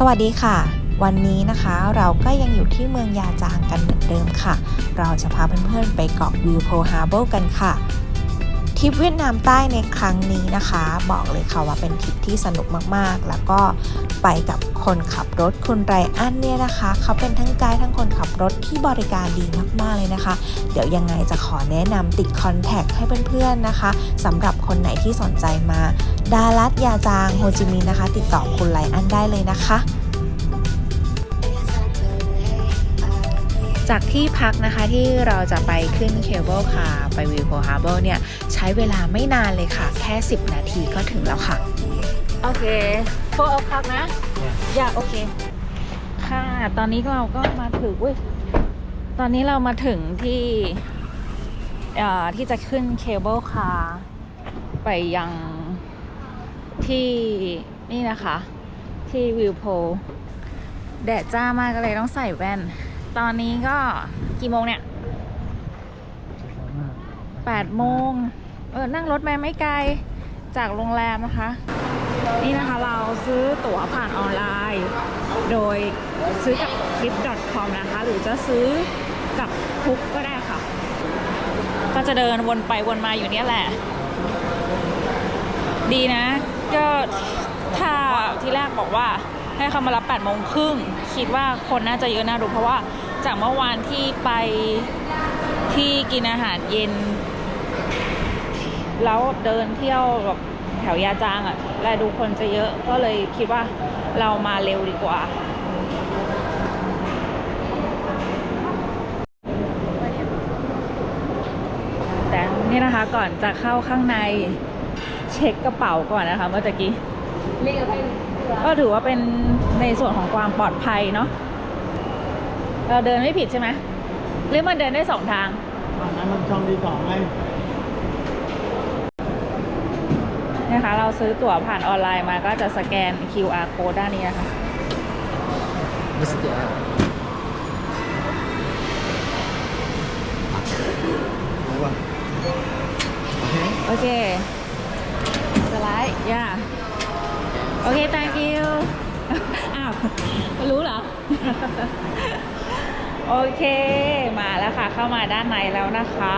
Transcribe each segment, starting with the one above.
สวัสดีค่ะ วันนี้นะคะเราก็ยังอยู่ที่เมืองยาจางกันเหมือนเดิมค่ะ เราจะพาเพื่อนๆไปเกาะวิวโพฮาร์เบิลกันค่ะ ริปเวียดนามใต้ในครั้งนี้นะคะ บอกเลยค่ะว่าเป็นทริปที่สนุกมากๆ แล้วก็ไปกับคนขับรถคุณไรอันเนี่ยนะคะ เขาเป็นทั้งไกด์ทั้งคนขับรถที่บริการดีมากๆเลยนะคะ เดี๋ยวยังไงจะขอแนะนำติดคอนแทคให้เพื่อนๆนะคะสำหรับคนไหนที่สนใจมา ดารัตยาจางโฮจิมินห์นะคะ ติดต่อคุณไลอันได้เลยนะคะ จากที่พักนะคะที่เราจะไปขึ้นเคเบิลคาร์ไปวิวโพฮาร์เบอร์เนี่ยใช้เวลาไม่นานเลยค่ะ แค่ 10 นาทีก็ถึงแล้วค่ะ โอเคโฟร์พักนะ อยากโอเค ค่ะ ตอนนี้เราก็มาถึงเว้ยตอนนี้เรามาถึงที่เอ่อที่จะขึ้นเคเบิลคาร์ไปยังที่นี่นะคะ ที่วิวโพแดดจ้ามากก็เลยต้องใส่แว่น ตอนนี้ก็กี่โมงเนี่ยแปดโมงเออ นั่งรถมาไม่ไกลจากโรงแรมนะคะ นี่นะคะเราซื้อตั๋วผ่านออนไลน์ โดยซื้อกับ trip.com นะคะ หรือจะซื้อกับคุกก็ได้ค่ะ ก็จะเดินวนไปวนมาอยู่เนี่ยแหละ ดีนะ ก็ถ้าที่แรกบอกว่าให้เขามารับ8โมงครึ่ง คิดว่าคนน่าจะเยอะน่าดูเพราะว่า จากเมื่อวานที่ไปที่กินอาหารเย็น แล้วเดินเที่ยวแบบแถวยาจางอะ่ะและดูคนจะเยอะก็เลยคิดว่าเรามาเร็วดีกว่าแต่นี่นะคะก่อนจะเข้าข้างในเช็คกระเป๋าก่อนนะคะเมื่อตะกี้ก็ถือว่าเป็นในส่วนของความปลอดภัยเนาะ เราเดินไม่ผิดใช่ไหมหรือมันเดินได้สองทางฝั่งนั้นมันช่องที่สองไงนะคะ เราซื้อตั๋วผ่านออนไลน์มาก็จะสแกน QR code ด้านนี้นะคะ ไม่สแกนไหนวะโอเคโอเคสไลด์ย่าโอเค thank you อ้าว รู้เหรอ โอเค มาแล้วค่ะ เข้ามาด้านในแล้วนะคะ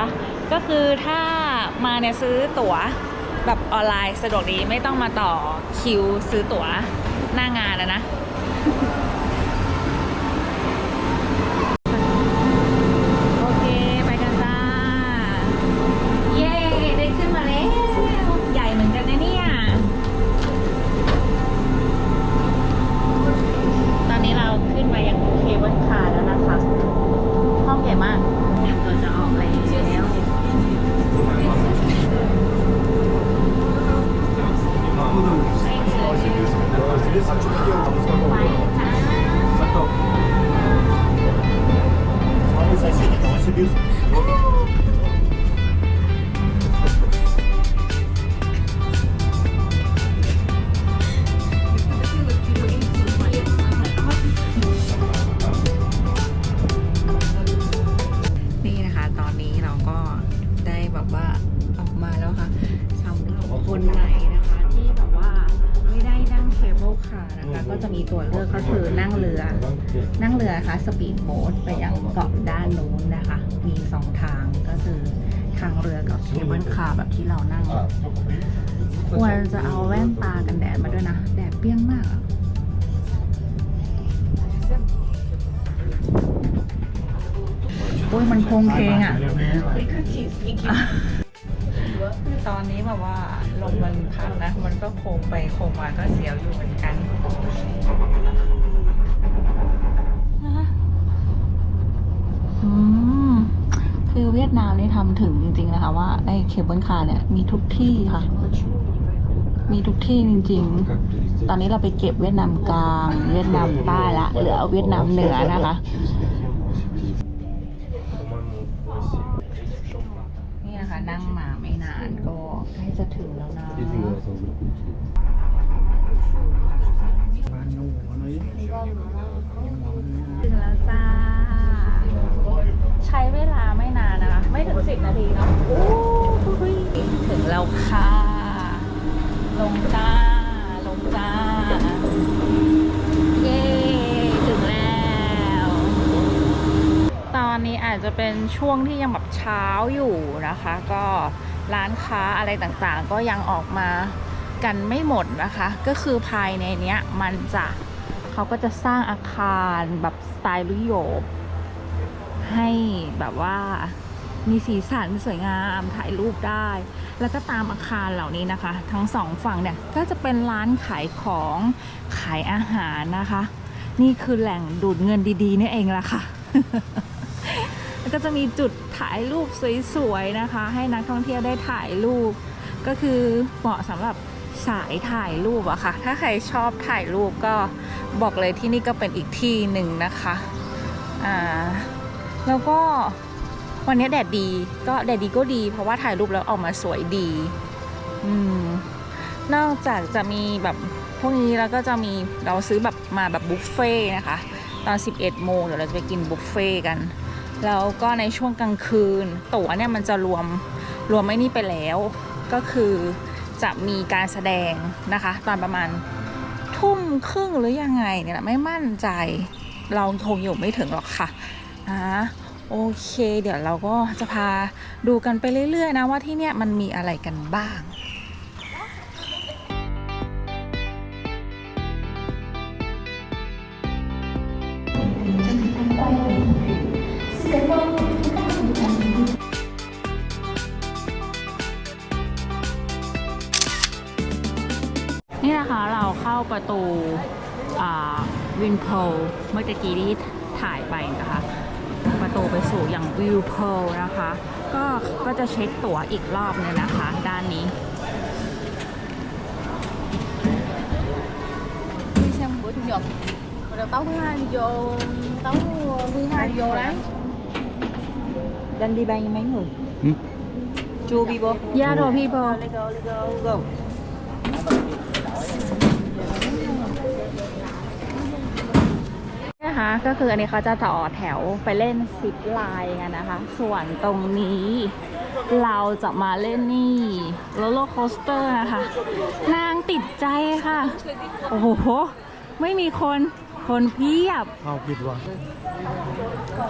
ก็คือถ้ามาเนี่ยซื้อตั๋วแบบออนไลน์สะดวกดีไม่ต้องมาต่อคิวซื้อตั๋วหน้างานนะนะ Woo! โค้งไปโค้งมาก็เสียวอยู่เหมือนกันอืมคือเวียดนามนี่ทำถึงจริง ๆ นะคะว่าไอ้เคเบิลคาร์เนี่ยมีทุกที่ค่ะ มีทุกที่จริง ๆ ตอนนี้เราไปเก็บเวียดนามกลาง เวียดนามใต้ละเหลือเวียดนามเหนือนะคะนี่นะคะนั่งมาไม่นานก็ใกล้จะถึง ถึงแล้วจ้า ใช้เวลาไม่นานนะคะ ไม่ถึงสิบนาทีเนาะโอ้ยถึงแล้วค่ะ ลงจ้า ลงจ้า เย้ถึงแล้ว ตอนนี้อาจจะเป็นช่วงที่ยังแบบเช้าอยู่นะคะ ก็ ร้านค้าอะไรต่างๆ ก็ยังออกมากันไม่หมดนะคะ ก็คือภายในเนี้ยมันจะเขาก็จะสร้างอาคารแบบสไตล์ยุโรปให้แบบว่ามีสีสันสวยงามถ่ายรูปได้ แล้วก็ตามอาคารเหล่านี้นะคะ ทั้งสองฝั่งเนี่ยก็จะเป็นร้านขายของขายอาหารนะคะ นี่คือแหล่งดูดเงินดีๆนี่เองละค่ะ แล้วก็จะมีจุดถ่ายรูปสวยๆนะคะ ให้นักท่องเที่ยวได้ถ่ายรูป ก็คือเหมาะสำหรับสายถ่ายรูปอะค่ะ ถ้าใครชอบถ่ายรูปก็บอกเลยที่นี่ก็เป็นอีกที่หนึ่งนะคะอ่าแล้วก็วันนี้แดดดีก็แดดดีก็ดี เพราะว่าถ่ายรูปแล้วออกมาสวยดีอืมนอกจากจะมีแบบพวกนี้แล้วก็จะมีเราซื้อแบบมาแบบบุฟเฟ่ต์นะคะ ตอน 11 โมงเดี๋ยวเราจะไปกินบุฟเฟ่ต์กัน แล้วก็ในช่วงกลางคืน ตั๋วเนี่ยมันจะรวมรวมไม่นี่ไปแล้ว ก็คือจะมีการแสดงนะคะ ตอนประมาณทุ่มครึ่งหรือยังไงเนี่ยนะไม่มั่นใจเราคงอยู่ไม่ถึงหรอกค่ะอ่าโอเค เดี๋ยวเราก็จะพาดูกันไปเรื่อยๆนะว่าที่เนี่ยมันมีอะไรกันบ้าง ประตูวินโพเมื่อกี้ที่ถ่ายไปนะคะ ประตูไปสู่อย่างวิวโพนะคะ ก็ก็จะเช็คตั๋วอีกรอบนึงนะคะ ด้านนี้ đi xem buổi chủ nhật rồi đầu tối thứ hai thì vô tối thứ hai thì vô đấy Đang đi bay mấy người? Ừ. Two people Yeah, no people. Let's go, let's go, go นะคะก็คืออันนี้เขาจะต่อแถวไปเล่นซิปไลน์กันนะคะ ส่วนตรงนี้เราจะมาเล่นนี่โรลเลอร์โคสเตอร์นะคะ นางติดใจค่ะ โอ้โห ไม่มีคนคนเพียบเอาผิดว่ะ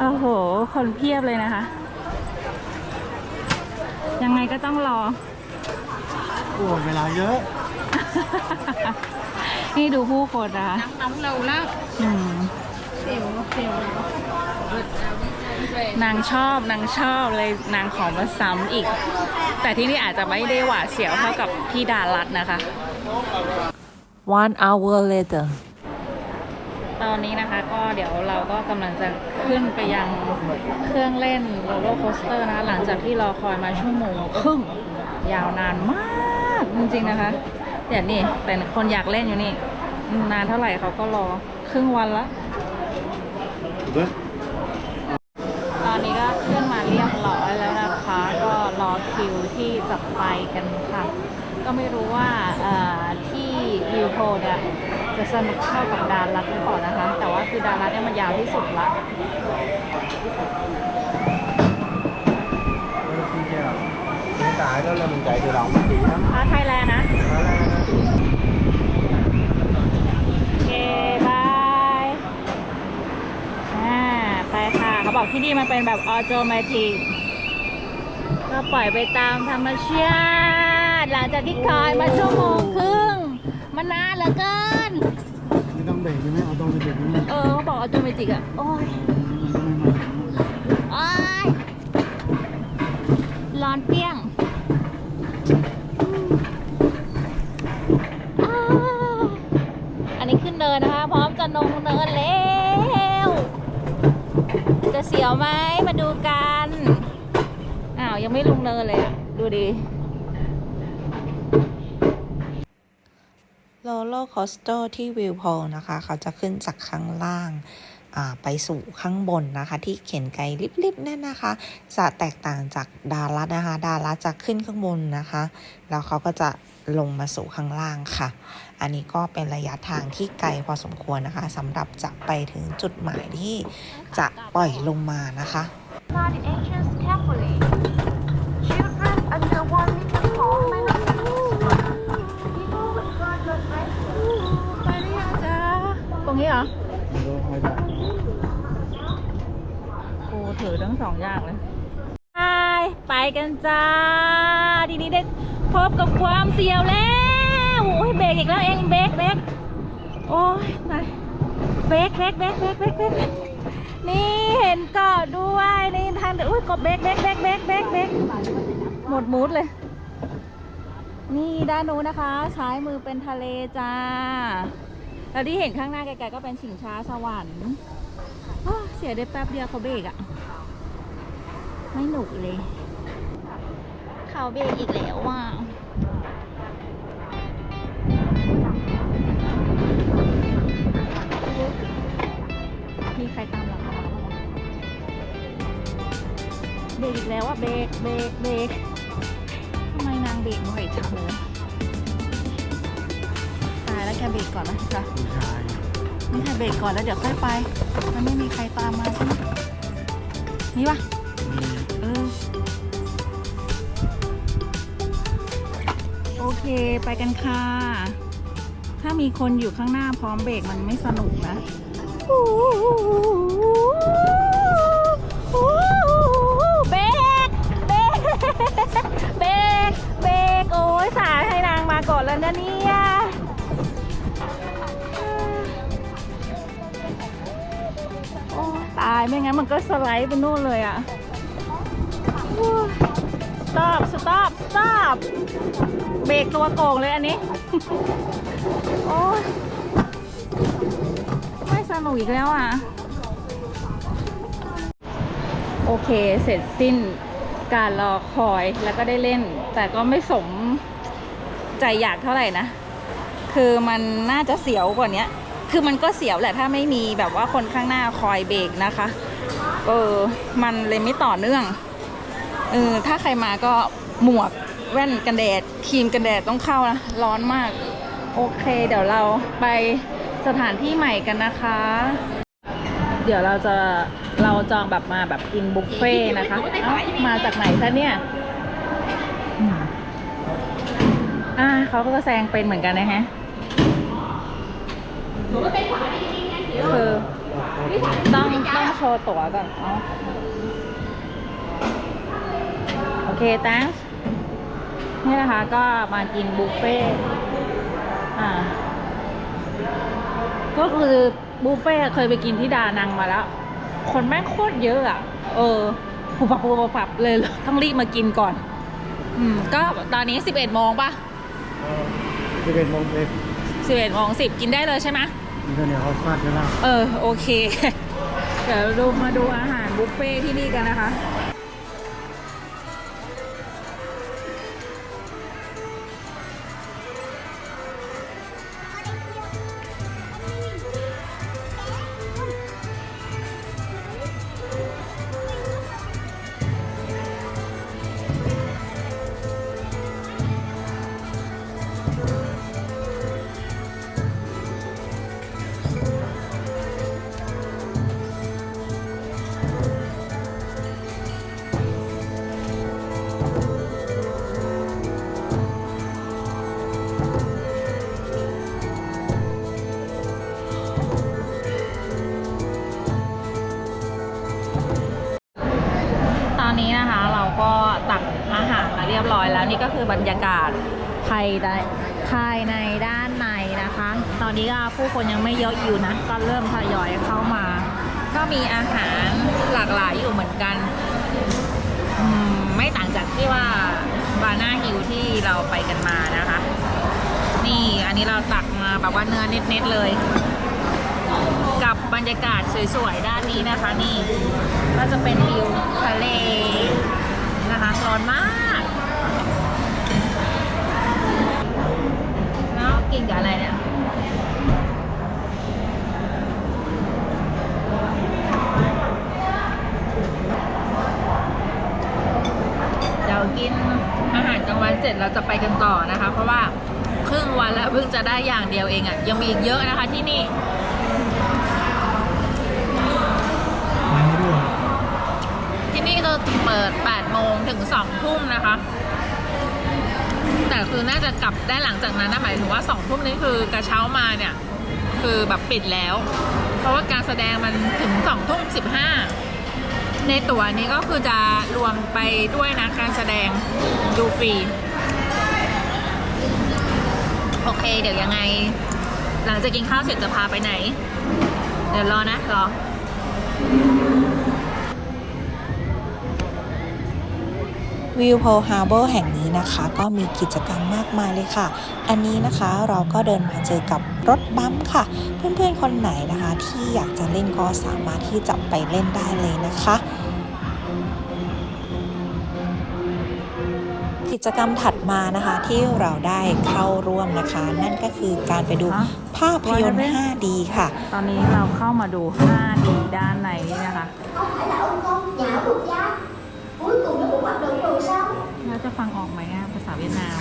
โอ้โห คนเพียบเลยนะคะ ยังไงก็ต้องรอ โอ้เวลาเยอะ นี่ดูผู้คนนะคะ Nóng lâu lắm อืม Xỉu, xỉu นางชอบนางชอบเลยนางขอมาซ้ำอีก แต่ที่นี่อาจจะไม่ได้หวาดเสียวเท่ากับที่ดารัตนะคะ One hour later ตอนนี้นะคะก็เดี๋ยวเราก็กำลังจะขึ้นไปยังเครื่องเล่นโรลเลอร์โคสเตอร์นะคะหลังจากที่รอคอยมาชั่วโมงครึ่งยาวนานมาก จริงๆนะคะเดี๋ยวนี่เป็นคนอยากเล่นอยู่นี่ นานเท่าไหร่เขาก็รอครึ่งวันละถูกไหมตอนนี้ก็ขึ้นมาเรียบร้อยแล้วนะคะ ก็รอคิวที่จะไปกันค่ะ ก็ไม่รู้ว่าเอ่อที่วิวโพเนี่ยจะสนุกเท่ากับดารัตหรือเปล่านะคะ แต่ว่าคือดารัตเนี่ยมันยาวที่สุดละ hiện tại đó là mình chạy tự động chị lắm พาไทยแลนด์นะโอเค บาย อ่า ไปค่ะ เขาบอกที่นี่มันเป็นแบบออโตเมติกก็ปล่อยไปตามธรรมชาติ หลังจากที่คอยมาชั่วโมงครึ่ง มันนานเหลือเกิน ไม่ต้องเบรกใช่ไหมเอาตรงไปเบรกนี่เออ เขาบอกออโตเมติกอะโอ้ย มันก็ไม่มาโอ้ยร้อนเปี้ยงอ้าวอันนี้ขึ้นเนิน นะคะพร้อมจะลงเนินแล้ว จะเสียวไหมมาดูกันอ้าวยังไม่ลงเนินเลยอะดูดิโรลเลคอสเตอร์ที่วิวโพลนะคะ เขาจะขึ้นจากข้างล่างไปสู่ข้างบนนะคะ ที่เข็นไกลลิบๆนั่นนะคะ จะแตกต่างจากดารัสนะคะ ดารัสจะขึ้นข้างบนนะคะ แล้วเขาก็จะลงมาสู่ข้างล่างค่ะ อันนี้ก็เป็นระยะทางที่ไกลพอสมควรนะคะสำหรับจะไปถึงจุดหมายที่จะปล่อยลงมานะคะ Guard the entrance carefully. Children under one meter tall may not use People with guard your breath. ไปหรือยังจ๊ะตรงนี้เหรอโดนไฟดับกูถือได้องอย่างเลยไปไปกันจ้า ทีนี้ได้พบกับความเสียวแล้วโอ้ยเบรกอีกแล้วเองเบรกเบรก โอ้ยไปเบรกเบรกเบรกเบรกเบรกเบรกนี่เห็นเกาะด้วยนี่ทางอุ้ยกดเบรกเบรกเบรกเบรกเบรกเบรกหมดมูดเลย นี่ด้านนู้นนะคะซ้ายมือเป็นทะเลจ้าแล้วที่เห็นข้างหน้าไกลๆก็เป็นชิงช้าสวรรค์เสียได้แป๊บเดียวเขาเบรกอะไม่หนุกเลย เขาเบรกอีกแล้วว่ะ มีใครตามหลังมาบ้างวะเบรกอีกแล้วอะเบรกเบรกเบรกทำไมนางเบรกบ่อยจังเลยตายแล้วแกเบรกก่อนนะจ๊ะผู้ชายนี่ให้เบรกก่อนแล้วเดี๋ยวค่อยไป มันไม่มีใครตามมาใช่ไหมนี่ปะมีเออโอเคไปกันค่ะ ถ้ามีคนอยู่ข้างหน้าพร้อมเบรกมันไม่สนุกนะ เบรกเบรกเบรกเบรกโอ้ยสายให้นางมาก่อนแล้วนะเนี่ยโอ้ตายไม่งั้นมันก็สไลด์ไปนู่นเลยอะ่ะสต็อปสต็อปสต็อปเบรกตัวโก่งเลยอันนี้ โอ้ย นุกอีกแล้วอะ โอเคเสร็จสิ้นการรอคอยแล้วก็ได้เล่น แต่ก็ไม่สมใจอยากเท่าไหร่นะ คือมันน่าจะเสียวกว่านี้คือมันก็เสียวแหละถ้าไม่มีแบบว่าคนข้างหน้าคอยเบรกนะคะ เออ มันเลยไม่ต่อเนื่อง เออ ถ้าใครมาก็หมวกแว่นกันแดดครีมกันแดดต้องเข้านะ ร้อนมาก โอเค เดี๋ยวเราไป สถานที่ใหม่กันนะคะ เดี๋ยวเราจะเราจองแบบมาแบบกินบุฟเฟ่ต์นะคะเอ้ามาจากไหนคะเนี่ยอืมอ่าเขาก็แซงเป็นเหมือนกันนะฮะคือต้องต้องโชว์ตั๋วก่อนอ๋อโอเค thanks นี่นะคะก็มากินบุฟเฟ่ต์อ่า ก็คือบุฟเฟ่ต์เคยไปกินที่ดานังมาแล้ว คนแม่งโคตรเยอะอะ เออผูปับผูปับปับเลยต้องรีบมากินก่อน อืม ก็ตอนนี้11โมงป่ะจะเป็นโมงเอง11โมง10กินได้เลยใช่ไหมนี่ก็เนี่ยเขาฟาดกันแล้วเออ โอเค เดี๋ยวดูมาดูอาหารบุฟเฟ่ที่นี่กันนะคะ ภายในภายในด้านในนะคะ ตอนนี้ก็ผู้คนยังไม่เยอะอยู่นะ ก็เริ่มทยอยเข้ามา ก็มีอาหารหลากหลายอยู่เหมือนกัน ไม่ต่างจากที่ว่าบาน่าฮิลที่เราไปกันมานะคะ นี่อันนี้เราตักมาแบบว่าเนื้อเน็ตๆเลย กับบรรยากาศสวยๆด้านนี้นะคะ นี่ก็จะเป็นวิวทะเลนะคะร้อนมาก พิ่งจะได้อย่างเดียวเองอะ่ะ ยังมีอีกเยอะนะคะที่นี่ ที่นี่ก็เปิด 8 โมงถึง 2 ทุ่มนะคะ แต่คือน่าจะกลับได้หลังจากนั้นนะหมายถึงว่า 2 ทุ่มนี้คือกระเช้ามาเนี่ย คือแบบปิดแล้ว เพราะว่าการแสดงมันถึง 2 ทุ่ม 15 ในตั๋วนี้ก็คือจะรวมไปด้วยนะการแสดงดูฟรี โอเค เดี๋ยวยังไง หลังจากกินข้าวเสร็จจะพาไปไหน เดี๋ยวรอนะ รอวิวโพฮาร์เบอร์แห่งนี้นะคะ ก็มีกิจกรรมมากมายเลยค่ะ อันนี้นะคะเราก็เดินมาเจอกับรถบัมป์ค่ะ เพื่อนๆคนไหนนะคะ ที่อยากจะเล่นก็สามารถที่จะไปเล่นได้เลยนะคะ จกรรมถัดมานะคะที่เราได้เข้าร่วมนะคะ นั่นก็คือการไปดูฮะภาพยนตร์ 5D ค่ะ ตอนนี้เราเข้ามาดู 5D ด้านในนี่นะคะ Không phải là ông con nhạo được da Cuối cùng nó cũng hoạt động rồi sao แล้วจะฟังออกไหมอะภาษาเวียดนาม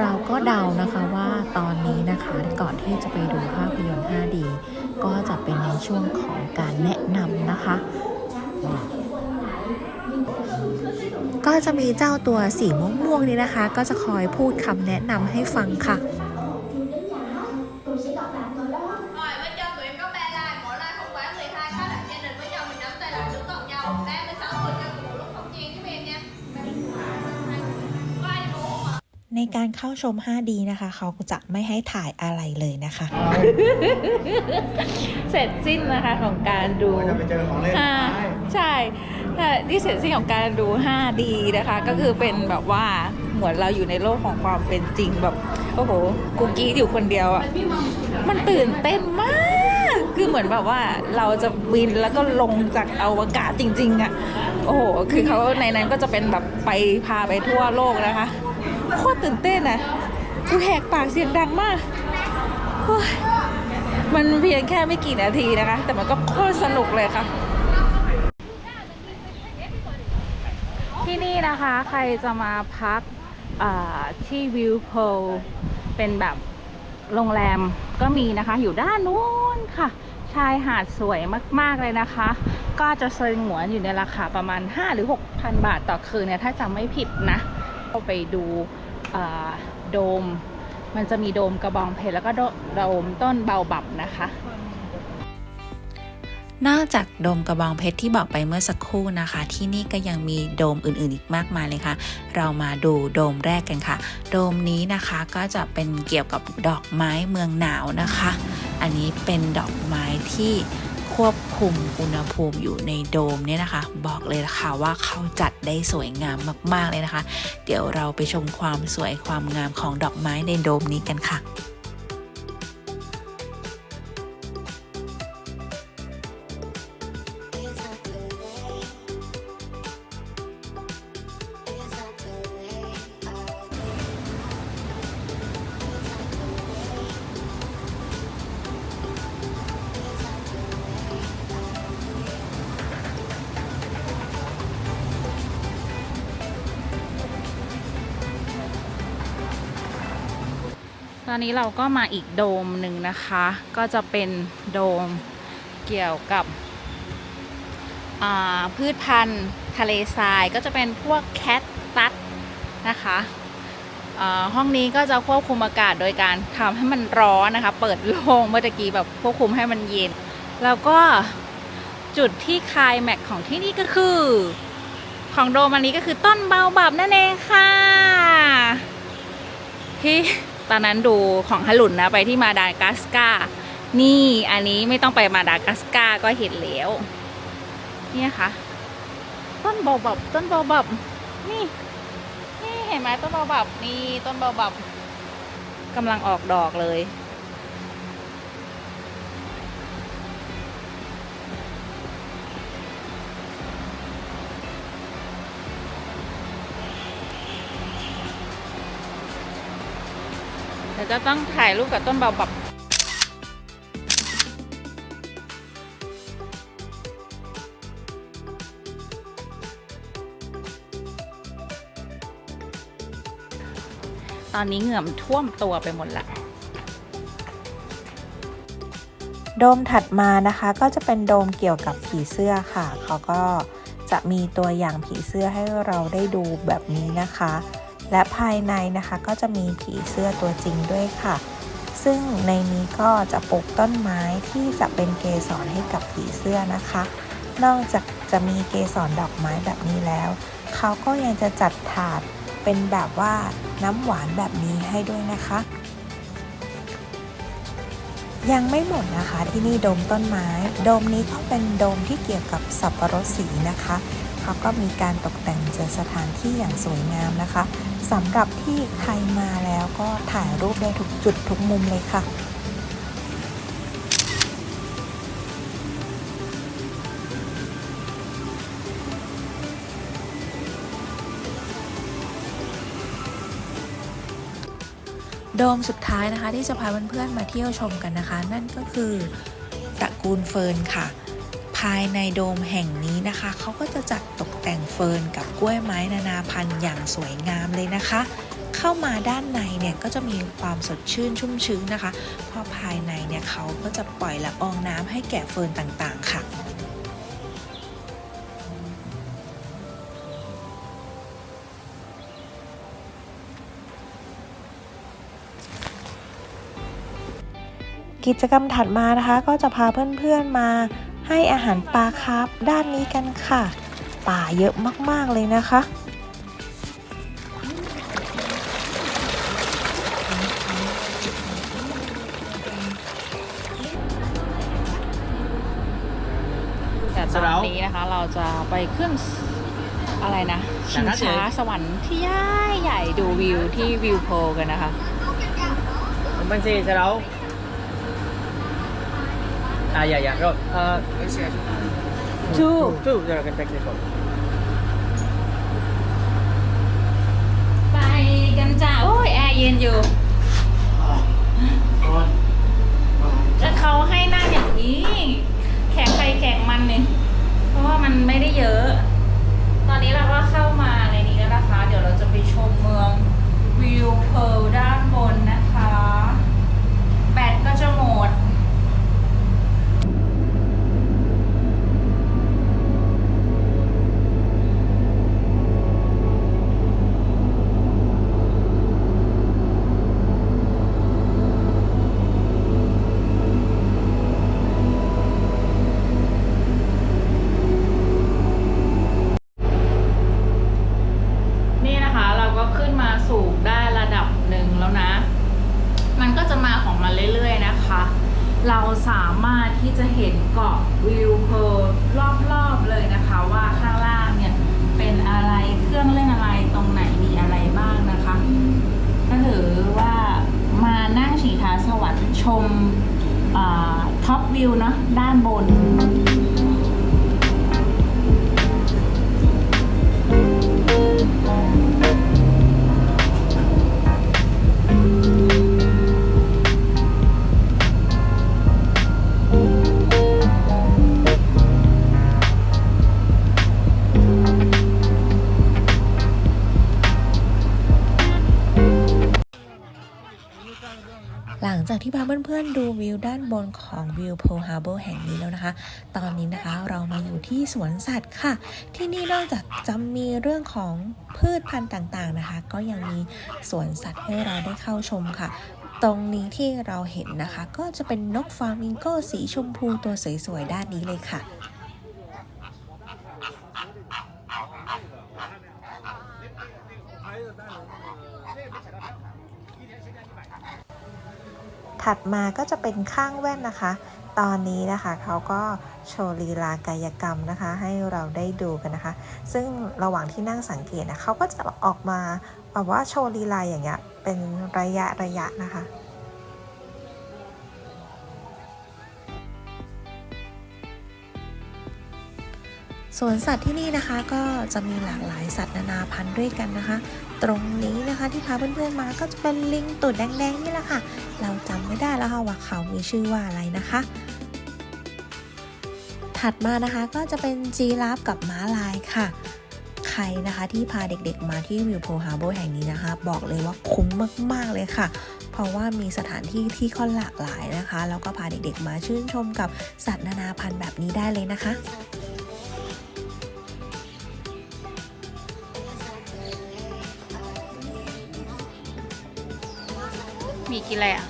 เราก็เดานะคะว่าตอนนี้นะคะก่อนที่จะไปดูภาพยนตร์ 5D ก็จะเป็นในช่วงของการแนะนำนะคะ ก็จะมีเจ้าตัวสีม่วงๆนี้นะคะ ก็จะคอยพูดคำแนะนำให้ฟังค่ะ เข้าชม 5D นะคะ เขาจะไม่ให้ถ่ายอะไรเลยนะคะ เสร็จสิ้นนะคะของการดูจะไปเจอของเล่นห้าใช่ค่ะที่เสร็จสิ้นของการดู 5D นะคะ ก็คือเป็นแบบว่าเหมือนเราอยู่ในโลกของความเป็นจริงแบบโอ้โหกูกรี้อยู่คนเดียวอะ่ะมันตื่นเต้นมากคือเหมือนแบบว่าเราจะบินแล้วก็ลงจากอวกาศจริง ๆอะ่ะ โอ้โห คือเขาในนั้นก็จะเป็นแบบไปพาไปทั่วโลกนะคะ โคตรตื่นเต้นอะกูแหกปากเสียงดังมาก มันเพียงแค่ไม่กี่นาทีนะคะ แต่มันก็โคตรสนุกเลยค่ะ ที่นี่นะคะใครจะมาพักที่วิวโพลเป็นแบบโรงแรมก็มีนะคะ อยู่ด้านนู้นค่ะ ชายหาดสวยมาก ๆ เลยนะคะ ก็จะเซิงหวนอยู่ในราคาประมาณ 5 หรือ 6,000 บาทต่อคืนเนี่ย ถ้าจำไม่ผิดนะ เข้าไปดูโดม มันจะมีโดมกระบองเพชรแล้วก็โดโดมต้นเบาบับนะคะ นอกจากโดมกระบองเพชรที่บอกไปเมื่อสักครู่นะคะ ที่นี่ก็ยังมีโดมอื่นๆอีกมากมายเลยค่ะ เรามาดูโดมแรกกันค่ะ โดมนี้นะคะก็จะเป็นเกี่ยวกับดอกไม้เมืองหนาวนะคะ อันนี้เป็นดอกไม้ที่ ควบคุมอุณหภูมิอยู่ในโดมเนี่ยนะคะ บอกเลยนะคะว่าเขาจัดได้สวยงามมาก ๆ เลยนะคะ เดี๋ยวเราไปชมความสวยความงามของดอกไม้ในโดมนี้กันค่ะ อนนี้เราก็มาอีกโดมหนึ่งนะคะ ก็จะเป็นโดมเกี่ยวกับพืชพันธุ์ทะเลทรายก็จะเป็นพวกแคทตัสนะคะห้องนี้ก็จะควบคุมอากาศโดยการทำให้มันร้อนนะคะ เปิดโล่งเมื่อตะกี้แบบควบคุมให้มันเย็น แล้วก็จุดที่คลายแม็กของที่นี่ก็คือ ของโดมอันนี้ก็คือต้นเบาบับนั่นเองค่ะที่ ตอนนั้นดูของฮารุนนะไปที่มาดากัสกานี่อันนี้ไม่ต้องไปมาดากัสกาก็เห็นแล้วนี่ยค่ะต้นเบาบับต้นเบาบับนี่นี่เห็นไหมต้นเบาบับนี่ต้นเบาบับกำลังออกดอกเลย เดี๋ยวจะต้องถ่ายรูปกับต้นเบาบับตอนนี้เหงื่อมท่วมตัวไปหมดละโดมถัดมานะคะก็จะเป็นโดมเกี่ยวกับผีเสื้อค่ะ เขาก็จะมีตัวอย่างผีเสื้อให้เราได้ดูแบบนี้นะคะ และภายในนะคะก็จะมีผีเสื้อตัวจริงด้วยค่ะ ซึ่งในนี้ก็จะปลูกต้นไม้ที่จะเป็นเกสรให้กับผีเสื้อนะคะ นอกจากจะมีเกสรดอกไม้แบบนี้แล้ว เขาก็ยังจะจัดถาดเป็นแบบว่าน้ำหวานแบบนี้ให้ด้วยนะคะ ยังไม่หมดนะคะที่นี่โดมต้นไม้ โดมนี้ก็เป็นโดมที่เกี่ยวกับสับปะรดสีนะคะ เขาก็มีการตกแต่งเจอสถานที่อย่างสวยงามนะคะ สำหรับที่ใครมาแล้วก็ถ่ายรูปได้ทุกจุดทุกมุมเลยค่ะโดมสุดท้ายนะคะที่จะพาเพื่อนๆมาเที่ยวชมกันนะคะ นั่นก็คือตระกูลเฟิร์นค่ะายในโดมแห่งนี้นะคะ เขาก็จะจัดตกแต่งเฟิร์นกับกล้วยไม้นานาพันธุ์อย่างสวยงามเลยนะคะ เข้ามาด้านในเนี่ยก็จะมีความสดชื่นชุ่มชื้นนะคะเพราะภายในเนี่ยเขาก็จะปล่อยละอองน้ำให้แก่เฟิร์นต่างๆ ค่ะกิจกรรมถัดมานะคะก็จะพาเพื่อนๆมา ให้อาหารปลาคาร์ฟด้านนี้กันค่ะป่าเยอะมากๆเลยนะคะ แต่ตอนนี้นะคะเราจะไปขึ้นอะไรนะ ชิงช้าสวรรค์ที่ใหญ่ใหญ่ดูวิวที่วิวโพลกันนะคะ Bên xe xe đâu? À dạ dạ rồi. Ờ, Two. two Yeah, I can take this one. ไปกันจ้าโอ้ยแอร์เย็นอยู่ แล้วเขาให้นั่งอย่างนี้ แขกใครแขกมันเนี่ยเพราะว่ามันไม่ได้เยอะ ตอนนี้เราก็เข้ามาในนี้แล้วนะคะ เดี๋ยวเราจะไปชมเมืองวิวเพร์ลด้านบนนะคะ แบตก็จะหมด นี่นะคะเราก็ขึ้นมาสูงได้ระดับหนึ่งแล้วนะ มันก็จะมาของมันเรื่อยๆนะคะ เราสามารถที่จะเห็นเกาะวิวเพร์ลรอบๆเลยนะคะ ว่าข้างล่างเนี่ยเป็นอะไรเครื่องเล่นอะไรตรงไหนมีอะไรบ้างนะคะ ก็ถือว่ามานั่งฉีท้าสวรรค์ ชมท็อปวิวเนาะด้านบน เพื่อนๆดูวิวด้านบนของวิวโพฮาร์เบอร์แห่งนี้แล้วนะคะ ตอนนี้นะคะเรามาอยู่ที่สวนสัตว์ค่ะ ที่นี่นอกจากจะมีเรื่องของพืชพันธุ์ต่างๆนะคะ ก็ยังมีสวนสัตว์ให้เราได้เข้าชมค่ะตรงนี้ที่เราเห็นนะคะ ก็จะเป็นนกฟามิงโกสีชมพูตัวสวยๆด้านนี้เลยค่ะ ถัดมาก็จะเป็นข้างแว่นนะคะ ตอนนี้นะคะเขาก็โชว์ลีลากายกรรมนะคะ ให้เราได้ดูกันนะคะ ซึ่งระหว่างที่นั่งสังเกตนะเขาก็จะออกมาแบบว่าโชว์ลีลาอย่างเงี้ยเป็นระยะระยะนะคะสวนสัตว์ที่นี่นะคะก็จะมีหลากหลายสัตว์นานาพันธุ์ด้วยกันนะคะ ตรงนี้นะคะที่พาเพื่อนๆมาก็จะเป็นลิงตุดแดงๆนี่แหละค่ะ เราจำไม่ได้แล้วค่ะว่าเขามีชื่อว่าอะไรนะคะ ถัดมานะคะก็จะเป็นจีราฟกับม้าลายค่ะ ใครนะคะที่พาเด็กๆมาที่วิวโพฮาร์โบแห่งนี้นะคะ บอกเลยว่าคุ้มมากๆเลยค่ะ เพราะว่ามีสถานที่ที่ค่อนหลากหลายนะคะ แล้วก็พาเด็กๆมาชื่นชมกับสัตว์นานาพันธุ์แบบนี้ได้เลยนะคะ พีกินอะไรอะ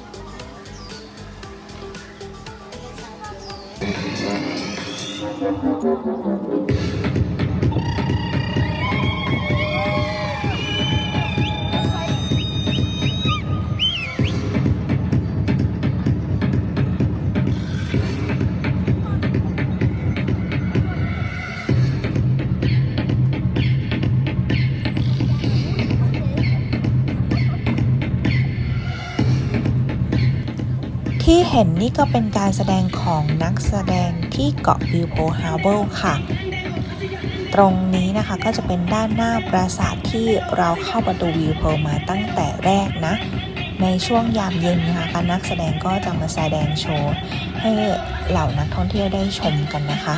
ที่เห็นนี่ก็เป็นการแสดงของนักแสดงที่เกาะวิวโพฮาร์เบิลค่ะ ตรงนี้นะคะก็จะเป็นด้านหน้าปราสาทที่เราเข้าประตูวิวโพมาตั้งแต่แรกนะ ในช่วงยามเย็นนะคะนักแสดงก็จะมาแสดงโชว์ให้เหล่านักท่องเที่ยวได้ชมกันนะคะ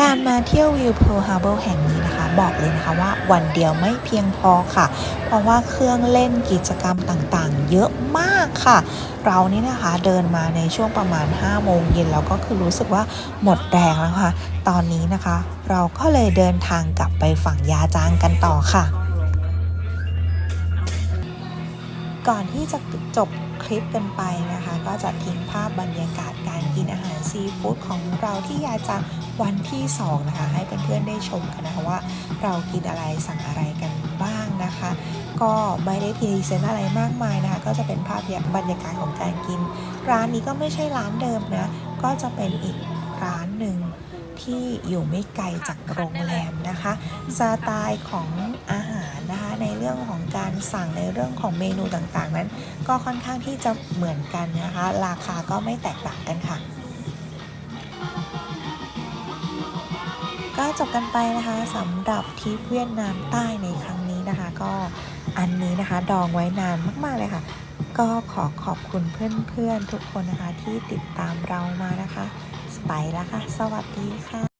การมาเที่ยววิวโพฮาร์เบิลแห่งนี้นะคะ บอกเลยนะคะว่าวันเดียวไม่เพียงพอค่ะ เพราะว่าเครื่องเล่นกิจกรรมต่างๆ เยอะมากค่ะ เรานี่นะคะเดินมาในช่วงประมาณ 5 โมงเย็นแล้วก็คือรู้สึกว่าหมดแรงแล้วค่ะ ตอนนี้นะคะ เราก็เลยเดินทางกลับไปฝั่งยาจางกันต่อค่ะ ก่อนที่จะจบคลิปกันไปนะคะ ก็จะทิ้งภาพบรรยากาศ ซีฟู้ดของเราที่อยากจางวันที่ 2 นะคะ ให้เพื่อนๆได้ชมกันนะคะว่า เรากินอะไรสั่งอะไรกันบ้างนะคะ ก็ไม่ได้พรีเซนต์อะไรมากมายนะคะ ก็จะเป็นภาพบรรยากาศของการกิน ร้านนี้ก็ไม่ใช่ร้านเดิมนะ ก็จะเป็นอีกร้านหนึ่งที่อยู่ไม่ไกลจากโรงแรมนะคะ สไตล์ของอาหารนะคะ ในเรื่องของการสั่งในเรื่องของเมนูต่างๆ นั้น ก็ค่อนข้างที่จะเหมือนกันนะคะ ราคาก็ไม่แตกต่างกันค่ะ ก็จบกันไปนะคะสำหรับทริปเวียดนามใต้ในครั้งนี้นะคะ ก็อันนี้นะคะดองไว้นานมาก ๆ เลยค่ะ ก็ขอขอบคุณเพื่อน ๆ ทุกคนนะคะที่ติดตามเรามานะคะ ไปแล้วค่ะ สวัสดีค่ะ